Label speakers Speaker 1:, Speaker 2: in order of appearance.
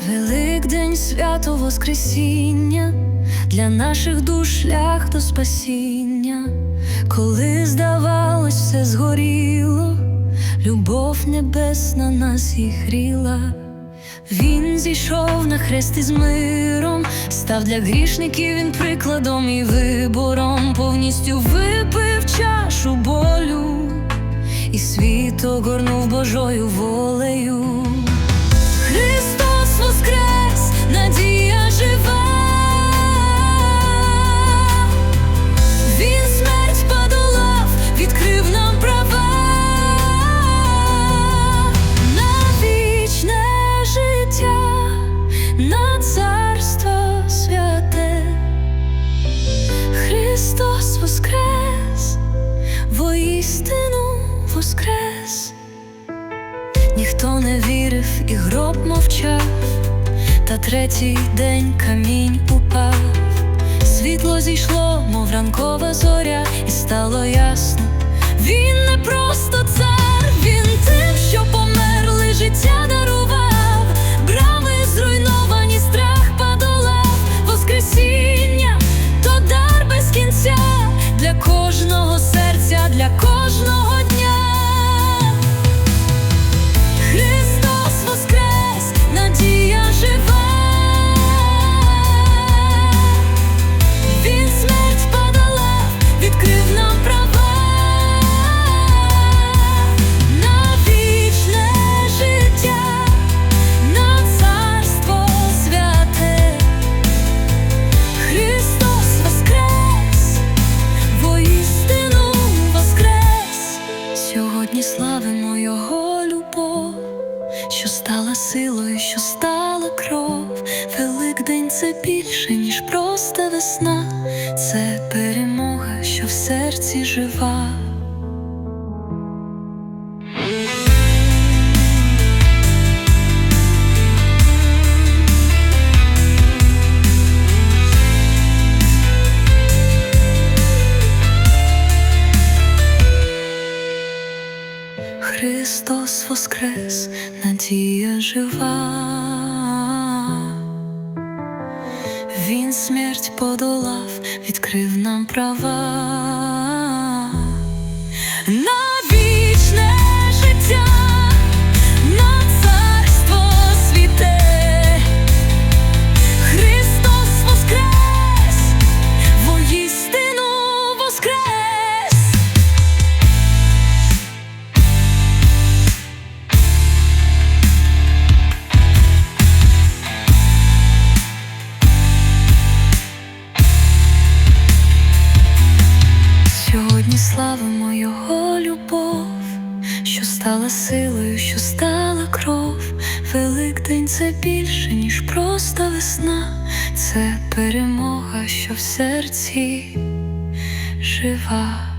Speaker 1: Великдень свято Воскресіння, для наших душ шлях до спасіння, коли здавалось, все згоріло, любов небесна нас зігріла. Він зійшов на хрест із миром, став для грішників він прикладом і вибором, повністю випив чашу болю, і світ огорнув Божою волею. Воскрес. Ніхто не вірив і гроб мовчав, та третій день камінь упав. Світло зійшло, мов ранкова зоря, і стало ясно. Він не просто цар, стала силою, що стала кров. Великдень це більше, ніж просто весна, це перемога, що в серці жива. Христос воскрес, надія жива. Він смерть подолав, відкрив нам права. Славимо Його любов, що стала силою, що стала кров. Великдень це більше, ніж просто весна, це перемога, що в серці жива.